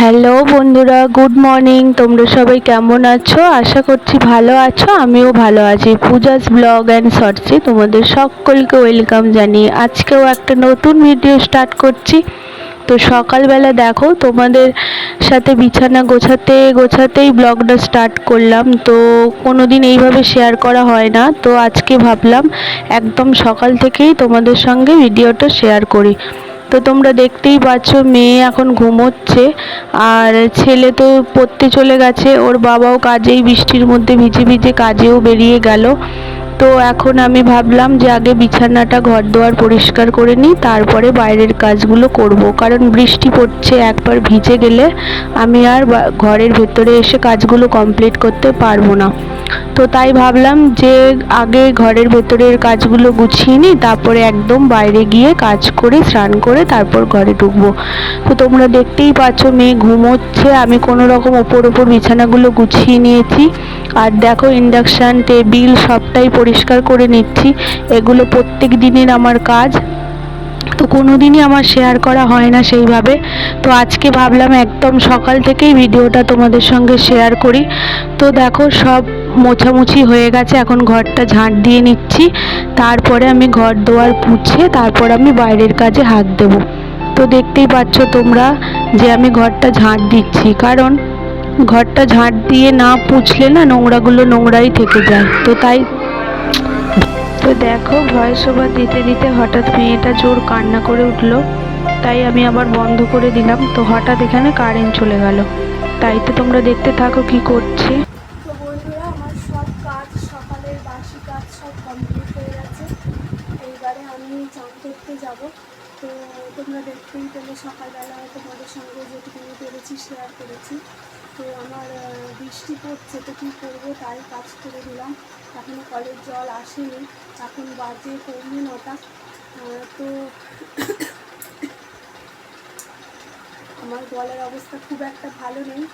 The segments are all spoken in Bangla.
হ্যালো বন্ধুরা, গুড মর্নিং। তোমরা সবাই কেমন আছো? আশা করছি ভালো আছো, আমিও ভালো আছি। পূজাস ব্লগ অ্যান্ড শর্টসে তোমাদের সকলকে ওয়েলকাম জানিয়ে আজকেও একটা নতুন ভিডিও স্টার্ট করছি। তো সকালবেলা দেখো, তোমাদের সাথে বিছানা গোছাতে গোছাতেই ব্লগটা স্টার্ট করলাম। তো কোনো দিন এইভাবে শেয়ার করা হয় না। তো আজকে ভাবলাম, একদম সকাল থেকেই তোমাদের সঙ্গে ভিডিওটা শেয়ার করি। তো তোমরা দেখতেই পাচ্ছ, মেয়ে এখন ঘুমোচ্ছে, আর ছেলে তো পড়তে চলে গেছে, ওর বাবাও কাজেই বৃষ্টির মধ্যে ভিজে ভিজে কাজেও বেরিয়ে গেল। তো এখন আমি ভাবলাম যে আগে বিছানাটা ঘর দোয়ার পরিষ্কার করে নিই, তারপরে বাইরের কাজগুলো করব। কারণ বৃষ্টি পড়ছে, একবার ভিজে গেলে আমি আর ঘরের ভেতরে এসে কাজগুলো কমপ্লিট করতে পারব না। তো তাই ভাবলাম যে আগে ঘরের ভেতরের কাজগুলো গুছিয়ে নিই, তারপরে একদম বাইরে গিয়ে কাজ করে, স্নান করে তারপর ঘরে ঢুকবো। তো তোমরা দেখতেই পাচ্ছ মেয়ে ঘুমোচ্ছে, আমি কোনো রকম ওপর ওপর বিছানাগুলো গুছিয়ে নিয়েছি। আর দেখো ইন্ডাকশান টেবিল সবটাই পরিষ্কার করে নিচ্ছি। এগুলো প্রত্যেক দিনের আমার কাজ। তো কোনো দিনই আমার শেয়ার করা হয় না সেইভাবে। তো আজকে ভাবলাম একদম সকাল থেকেই ভিডিওটা তোমাদের সঙ্গে শেয়ার করি। তো দেখো সব মোছামুছি হয়ে গেছে, এখন ঘরটা ঝাঁট দিয়ে নিচ্ছি। তারপরে আমি ঘর দোয়ার পুছে তারপর আমি বাইরের কাজে হাত দেব। তো দেখতেই পাচ্ছ তোমরা যে আমি ঘরটা ঝাঁট দিচ্ছি। কারণ ঘরটা ঝাঁট দিয়ে না পুছলে না নোংরাগুলো নোংরাই থেকে যায়। তো তাই তো দেখো, ভয়েস ওভার দিতে দিতে হঠাৎ মেয়েটা জোর কান্না করে উঠল। তাই আমি আবার বন্ধ করে দিলাম। তো হঠাৎ এখানে কারেন্ট চলে গেল। তাই তো তোমরা দেখতে থাকো কি করছি। তোমরা দেখতেই পেলে সকালবেলা তোমাদের সঙ্গে যেটুকুনি পেরেছি শেয়ার করেছি। তো আমার বৃষ্টি পড়ছে, তো কী করব? তাই কাজ করে দিলাম। এখনও কলের জল আসেনি। এখন বাজে পৌনে নটা। তো আমার গলার অবস্থা খুব একটা ভালো নেই।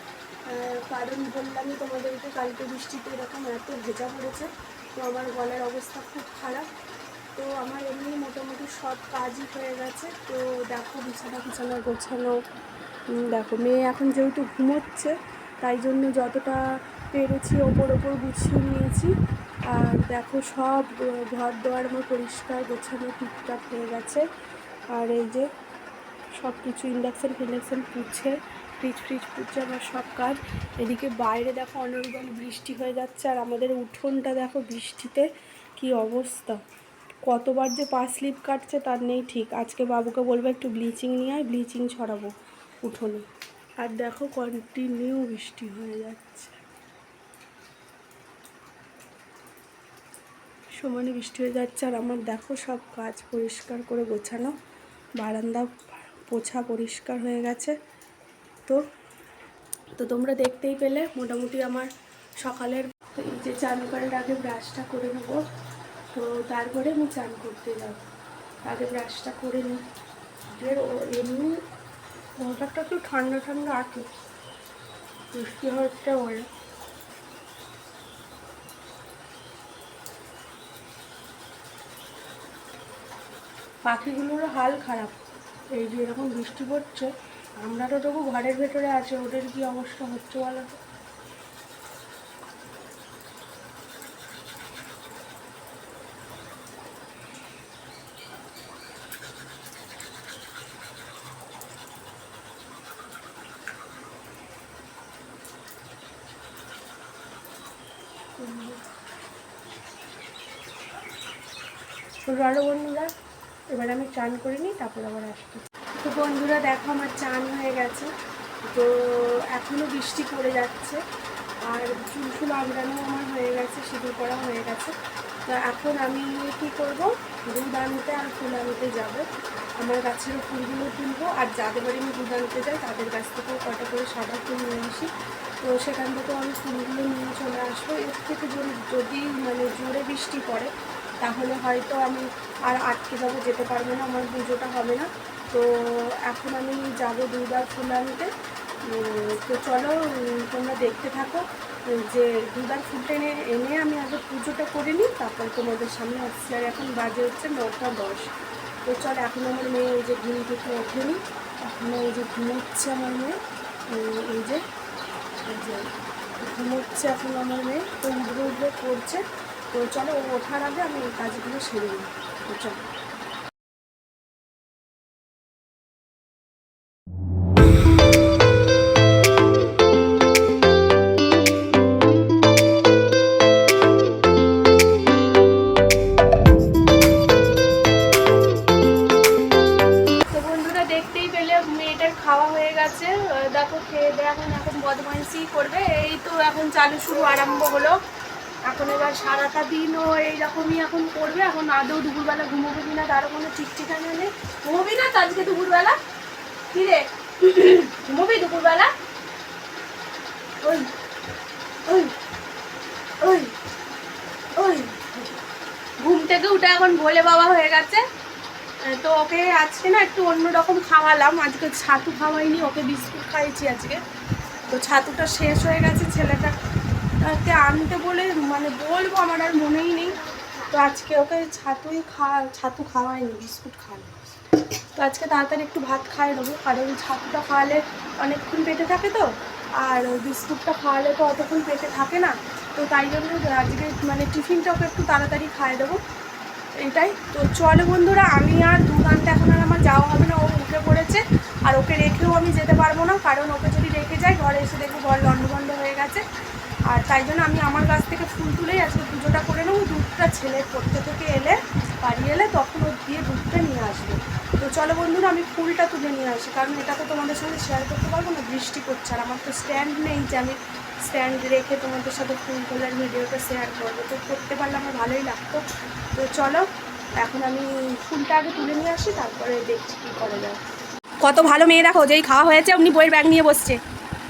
কারণ বললামই তোমাদেরকে, কালকে বৃষ্টিতে এরকম এত ভেজা পড়েছে। তো আমার গলার অবস্থা খুব খারাপ। তো আমার এমনি মোটামুটি সব কাজই হয়ে গেছে। তো দেখো বিছানা বিছানা গোছানো দেখো, মেয়ে এখন যেহেতু ঘুমোচ্ছে তাই জন্য যতটা পেরেছি ওপর ওপর গুছিয়ে নিয়েছি। আর দেখো সব ঘর দোয়ার আমার পরিষ্কার, গোছানো টুকটাক হয়ে গেছে। আর এই যে সব কিছু ইন্ডাকশান, ফিন্ডাকশান পুছে ফ্রিজ ফ্রিজ পুছে আমার সব কাজ। এদিকে বাইরে দেখো অনর্গল বৃষ্টি হয়ে যাচ্ছে আর আমাদের উঠোনটা দেখো বৃষ্টিতে কি অবস্থা। কতবার যে পা স্লিপ কাটছে তার নেই ঠিক। আজকে বাবুকে বলব একটু ব্লিচিং নিয়ে আয়, ব্লিচিং ছড়াবো উঠোনে। আর দেখো কন্টিনিউ বৃষ্টি হয়ে যাচ্ছে। সমানে বৃষ্টি হয়ে যাচ্ছে আর আমার দেখো সব কাজ পরিষ্কার করে গোছানো। বারান্দা পোছা পরিষ্কার হয়ে গেছে। তো তো তোমরা দেখতেই পেলে মোটামুটি আমার সকালের এই যে চান করার আগে ব্রাশটা করে নেব। তো তারপরে আমি চান করতে যাব। আগে ব্রাশটা করে নিই। এমনি একটু ঠান্ডা ঠান্ডা আছে বৃষ্টি হচ্ছে বলে পাখিগুলোরও হাল খারাপ। এই যে এরকম বৃষ্টি পড়ছে, আমরা তো তবু ঘরের ভেতরে আছে, ওদের কি অবস্থা হচ্ছে বলো তো তো চলো বন্ধুরা, এবার আমি চান করে নিই, তারপর আবার আসব তো বন্ধুরা, দেখো আমার চান হয়ে গেছে। তো এখনও বৃষ্টি পড়ে যাচ্ছে, আর চুল ফুল আমরানো আমার হয়ে গেছে, সিঁদুর করা হয়ে গেছে। তো এখন আমি কি করব? দুধ আনতে আর ফুল আনতে যাব। আমার গাছের ফুলগুলো তুলবো, আর যাদের বাড়ি আমি দুধ আনতে যাই, তাদের কাছ থেকেও কটা করে সাদা ফুল নিয়ে আসি। তো সেখান থেকেও আমি ফুলগুলো নিয়ে চলে আসব। এর থেকে যদি মানে জোরে বৃষ্টি পড়ে তাহলে হয়তো আমি আর আটকে যাব যেতে পারব না, আমার পুজোটা হবে না। তো এখন আমি যাব দুধ আর ফুল আনতে তো চলো তোমরা দেখতে থাকো যে দুধ আর ফুলটা এনে এনে আমি আগে পুজোটা করে নিই, তারপর তোমাদের সামনে আসছি আর এখন বাজে হচ্ছে নটা দশ। তো চল, এখন আমার মেয়ে এই যে ঘুম থেকে ওঠেনি, এখন এই যে ঘুমোচ্ছে আমার মেয়ে এই যে ঘুমোচ্ছে এখন আমার মেয়ে, তো উঠবে উঠবে করছে। তো চলো ও ওঠার আগে আমি এই কাজগুলো সেরে নিই। তো চলো। দেখো, খেয়ে দিয়ে এখন এখন বদমাইশি করবে। এই তো এখন চালু শুরু আরম্ভ হলো। এখন এবার সারাটা দিনও এইরকমই এখন করবে। এখন আদৌ দুপুরবেলা ঘুমোবে কিনা তারও কোনো ঠিক ঠিকানা নেই। ঘুমোবি না তো আজকে দুপুরবেলা? কি রে? ঘুমোবি দুপুরবেলা? ওই ওই ওই ওই। ঘুম থেকে উঠে এখন ভোলে বাবা হয়ে গেছে। তো ওকে আজকে না একটু অন্যরকম খাওয়ালাম। আজকে ছাতু খাওয়াইনি, ওকে বিস্কুট খাইয়েছি আজকে। তো ছাতুটা শেষ হয়ে গেছে, ছেলেটা কে আনতে বলে মানে বলব আমার আর মনেই নেই। তো আজকে ওকে ছাতুই খা, ছাতু খাওয়াইনি, বিস্কুট খাওয়াই তো আজকে তাড়াতাড়ি একটু ভাত খাইয়ে দেবো কারণ ছাতুটা খাওয়ালে অনেকক্ষণ পেটে থাকে তো, আর বিস্কুটটা খাওয়ালে তো অতক্ষণ পেটে থাকে না। তো তাই জন্য আজকে মানে টিফিনটা ওকে একটু তাড়াতাড়ি খাইয়ে দেবো। এটাই। তো চলো বন্ধুরা, আমি আর দু ঘণ্টা এখন আর আমার যাওয়া হবে না, ও উঠে পড়েছে। আর ওকে রেখেও আমি যেতে পারব না, কারণ ওকে যদি রেখে যাই, ঘরে এসে দেখব ঘর লন্ডভন্ড হয়ে গেছে। আর তাই জন্য আমি আমার কাছ থেকে ফুল তুলেই আজকে পুজোটা করে নেব। দুধটা ছেলে পড়তে থেকে এলে, বাড়ি এলে তখন ও দিয়ে দুধটা নিয়ে আসবে। তো চলো বন্ধুরা, আমি ফুলটা তুলে নিয়ে আসি, কারণ এটা তো তোমাদের সঙ্গে শেয়ার করতে পারব না, বৃষ্টি করছে। আর আমার তো স্ট্যান্ড নেই যে আমি স্ট্যান্ড রেখে তোমাদের সাথে ফুল তোলার ভিডিওটা শেয়ার করব। তো করতে পারলে আমার ভালোই লাগতো। তো চলো, এখন আমি ফুলটা আগে তুলে নিয়ে আসি, তারপরে দেখছি কী করা যায়। কত ভালো মেয়ে দেখো, যেই খাওয়া হয়েছে, অমনি বইয়ের ব্যাগ নিয়ে বসছে।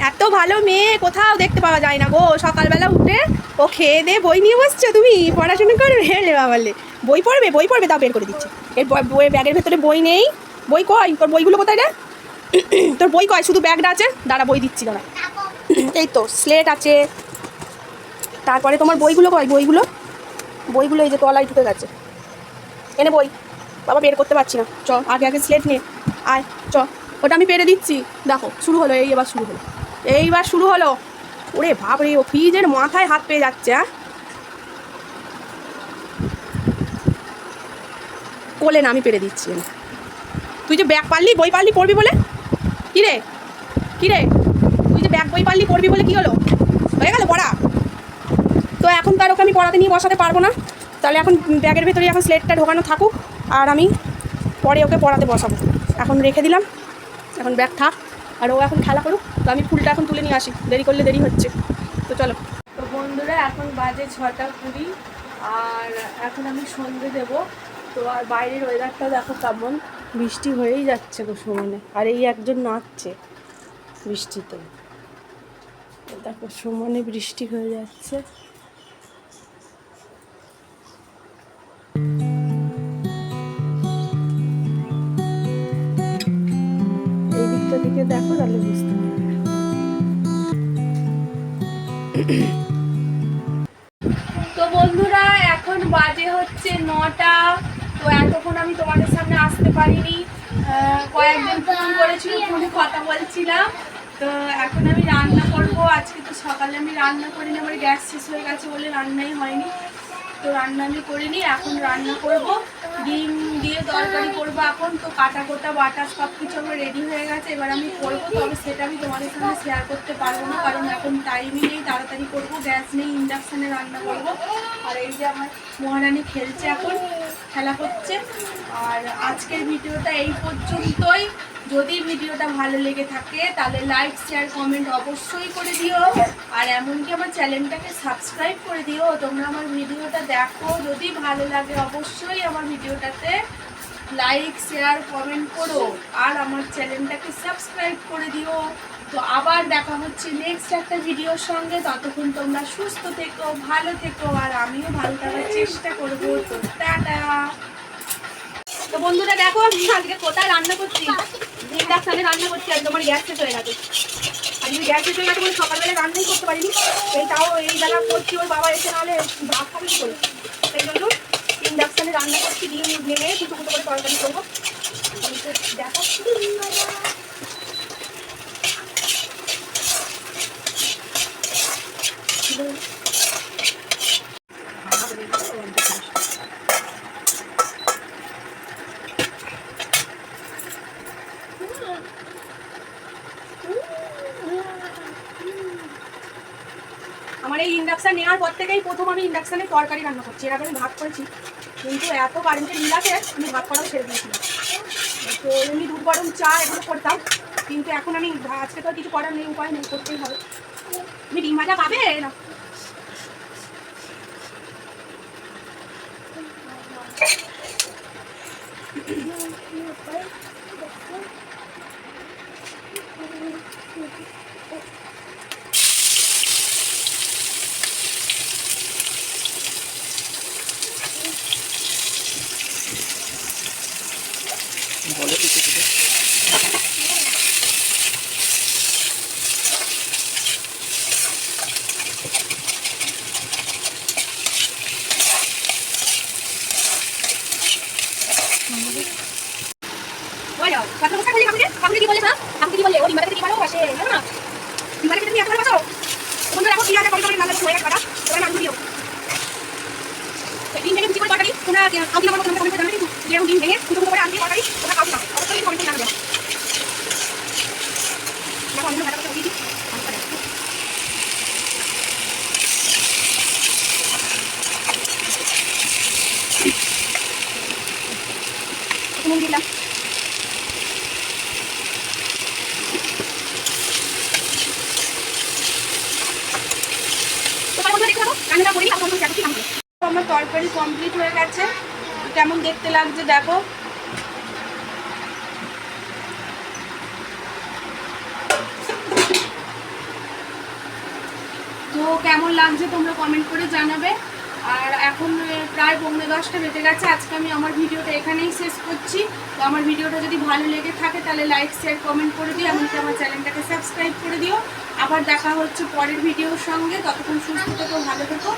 এত ভালো মেয়ে, কোথাও দেখতে পাওয়া যায় না গো। সকালবেলা উঠে ও খেয়ে দে বই নিয়ে বসছো তুমি? পড়াশোনা করবে? হেলে বাবালে বই পড়বে? বই পড়বে? তাও বের করে দিচ্ছে। এর ব- বইয়ের ব্যাগের ভেতরে বই নেই। বই কয় তোর বইগুলো কোথায় রে? তোর বই কয়? শুধু ব্যাগটা আছে? দাঁড়া, বই দিচ্ছি দাঁড়া। এই তো স্লেট আছে। তারপরে তোমার বইগুলো কয়? বইগুলো? বইগুলো এই যে তলায় ঢুকে গেছে। এনে বই। বাবা, বের করতে পারছি না। চ আগে আগে স্লেট নে। আয় চ ওটা আমি পেরে দিচ্ছি। দেখো, শুরু হলো, এই এবার শুরু হলো। এইবার শুরু হলো। ওরে বাপরে, ও ফ্রিজের মাথায় হাত পেয়ে যাচ্ছে হ্যাঁ? কোলে না, আমি পেরে দিচ্ছি। তুই যে ব্যাগ পারলি বই পারলি পড়বি বলে? কী রে? কী রে? তুই যে ব্যাগ, বই পারলি পড়বি বলে কী হলো? হয়ে গেল পড়া। তো এখন তার ওকে আমি পড়াতে নিয়ে বসাতে পারব না। তাহলে এখন ব্যাগের ভেতরে এখন স্লেটটা ঢোকানো থাকুক, আর আমি পরে ওকে পড়াতে বসাবো। এখন রেখে দিলাম। এখন ব্যাগ থাক। আর ও এখন খেলা করুক, তো আমি ফুলটা এখন তুলে নিয়ে আসি। দেরি করলে দেরি হচ্ছে। তো চলো। তো বন্ধুরা, এখন বাজে ছটা কুড়ি, আর এখন আমি সন্ধে দেব। তো আর বাইরের ওয়েদারটা দেখো কেমন। বৃষ্টি হয়েই যাচ্ছে গো সমানে। আর এই একজন নাচছে বৃষ্টিতে। তো দেখো, সমানে বৃষ্টি হয়ে যাচ্ছে। তো বন্ধুরা এখন বাজে হচ্ছে নটা। তো এতক্ষণ আমি তোমাদের সামনে আসতে পারিনি। আহ, কয়েকজন ফোন করেছিল ফোনে কথা বলছিলাম। তো এখন আমি রান্না করব। আজকে তো সকালে আমি রান্না করিনি আমার গ্যাস শেষ হয়ে গেছে বলে রান্নাই হয়নি। তো রান্না আমি করিনি এখন রান্না করব। ডিম দিয়ে তরকারি করব এখন, তো কাটা কোটা বাটা সব কিছু আমার রেডি হয়ে গেছে। এবার আমি করব, তবে সেটা আমি তোমাদের সঙ্গে শেয়ার করতে পারব না, কারণ এখন টাইমই নেই, তাড়াতাড়ি করব গ্যাস নেই ইন্ডাকশানে রান্না করব। আর এই যে আমার মহারানী খেলছে এখন, খেলা করছে আর আজকের ভিডিওটা এই পর্যন্তই। যদি ভিডিওটা ভালো লেগে থাকে, তাহলে লাইক শেয়ার কমেন্ট অবশ্যই করে দিও। আর এমনকি আমার চ্যানেলটাকে সাবস্ক্রাইব করে দিও। তোমরা আমার ভিডিওটা দেখো। যদি ভালো লাগে, অবশ্যই আমার ভিডিওটাতে লাইক শেয়ার কমেন্ট করো। আর আমার চ্যানেলটাকে সাবস্ক্রাইব করে দিও। তো আবার দেখা হচ্ছে নেক্সট একটা ভিডিওর সঙ্গে। ততক্ষণ তোমরা সুস্থ থেকো, ভালো থেকো, আর আমিও ভালো থাকার চেষ্টা করব। তো তো বন্ধুরা, দেখো আজকে কোথায় রান্না করছি? ইন্ডাকশানে রান্না করছি আর তোমার গ্যাস শেষ হয়ে গেছে। আর যদি গ্যাস শেষ হয়ে গেছে সকালবেলা রান্নাই করতে পারিনি। এই তাও এই বেলা করছি, ওর বাবা এসে নাহলে ভাত খাবে কী করে? সেই জন্য ইন্ডাকশানে রান্না করছি, ডিম নেমে কুটো কুটো করে তরকারি করব। দেখাচ্ছি। Thank. নেওয়ার পর থেকেই প্রথম আমি ইন্ডাকশানে তরকারি রান্না করছি। এর আমি ভাত করেছি, কিন্তু এত কারেন্টের আছে আমি ভাত করাও ছেড়ে দিয়েছিলাম। তো এমনি দুধ, গরম চা এগুলো করতাম, কিন্তু এখন আমি আজকে তো কিছু করার নেই, উপায় নেই, করতেই হবে। তুমি ডিম ভাজা পাবে? না। বলে কিছু কিছু। কি বলে না কি কি না না তুমি ভালোবাসো? তোমরা এখন কি আছে করে করে নালে হয়ে গেছে তোমরা নাম দিও ডিম ভেঙে করে তরকারি তোমরা কাউকে না তোমরা কমেন্ট করে জানাবে যে ডিম ভেঙে কিছু করে আনতে তরকারি তোমরা কাউকে অবশ্যই কমেন্ট করে জানাবে দেখো আমি ভালো করে দিই নুন দিলাম আমার তরকারি কমপ্লিট হয়ে গেছে কেমন দেখতে লাগছে দেখো? তো কেমন লাগছে তোমরা কমেন্ট করে জানাবে। আর এখন প্রায় পৌনে দশটা বেজে গেছে। আজকে আমি আমার ভিডিওটা এখানেই শেষ করছি। তো আমার ভিডিওটা যদি ভালো লেগে থাকে, তাহলে লাইক শেয়ার কমেন্ট করে দিও। এমনকি আমার চ্যানেলটাকে সাবস্ক্রাইব করে দিও। আবার দেখা হচ্ছে পরের ভিডিওর সঙ্গে। ততক্ষণ সুস্থ থেকো, ভালো থেকো।